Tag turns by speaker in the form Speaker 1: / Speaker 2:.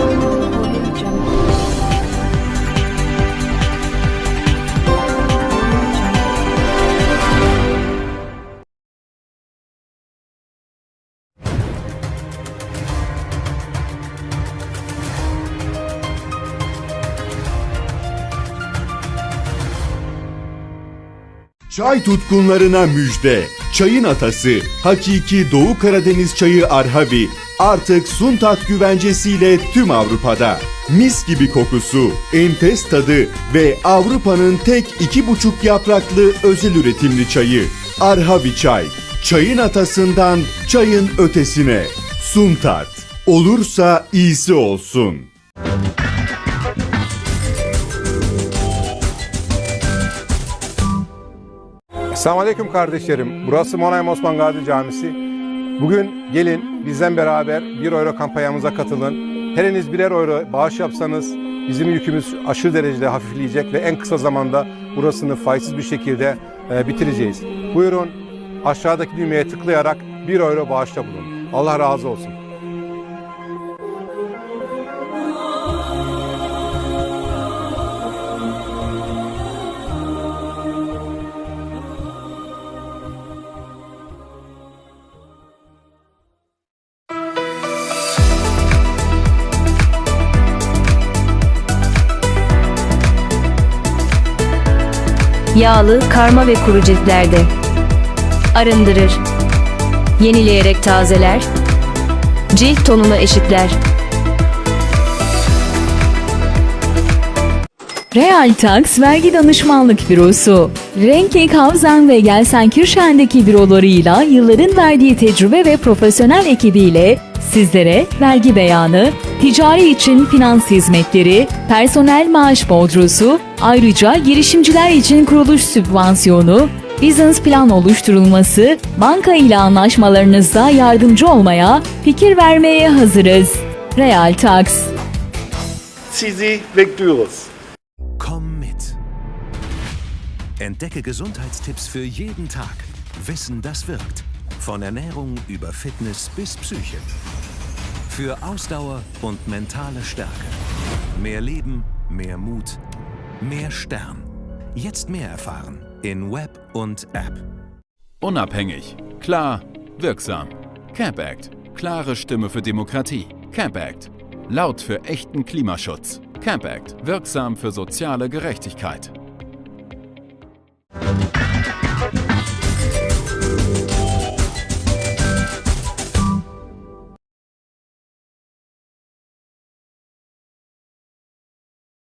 Speaker 1: Thank you.
Speaker 2: Çay tutkunlarına müjde. Çayın atası, hakiki Doğu Karadeniz çayı Arhavi artık Suntat güvencesiyle tüm Avrupa'da. Mis gibi kokusu, enfes tadı ve Avrupa'nın tek iki buçuk yapraklı özel üretimli çayı. Arhavi çay. Çayın atasından çayın ötesine. Suntat. Olursa iyisi olsun.
Speaker 3: Selamünaleyküm kardeşlerim. Burası Monayım Osman Gazi Camisi. Bugün gelin bizden beraber 1 euro kampanyamıza katılın. Heriniz birer euro bağış yapsanız bizim yükümüz aşırı derecede hafifleyecek ve en kısa zamanda burasını faizsiz bir şekilde e, bitireceğiz. Buyurun aşağıdaki düğmeye tıklayarak 1 euro bağışta bulun. Allah razı olsun.
Speaker 4: Yağlı, karma ve kuru ciltlerde. Arındırır. Yenileyerek tazeler. Cilt tonunu eşitler.
Speaker 5: Real Tax Vergi Danışmanlık Bürosu. Renkli Kavzan ve Gelsenkirchen'deki bürolarıyla yılların verdiği tecrübe ve profesyonel ekibiyle sizlere vergi beyanı, ticari için finans hizmetleri, personel maaş bodrosu, ayrıca girişimciler için kuruluş sübvansiyonu, business plan oluşturulması, banka ile anlaşmalarınızda yardımcı olmaya, fikir vermeye hazırız. Real Tax.
Speaker 6: Sizi bekliyoruz.
Speaker 7: Entdecke Gesundheitstipps für jeden Tag. Wissen, das wirkt. Von Ernährung über Fitness bis Psyche. Für Ausdauer und mentale Stärke. Mehr Leben, mehr Mut, mehr Stern. Jetzt mehr erfahren in Web und App.
Speaker 8: Unabhängig, klar, wirksam. Camp Act. Klare Stimme für Demokratie. Camp Act. Laut für echten Klimaschutz. Camp Act. Wirksam für soziale Gerechtigkeit.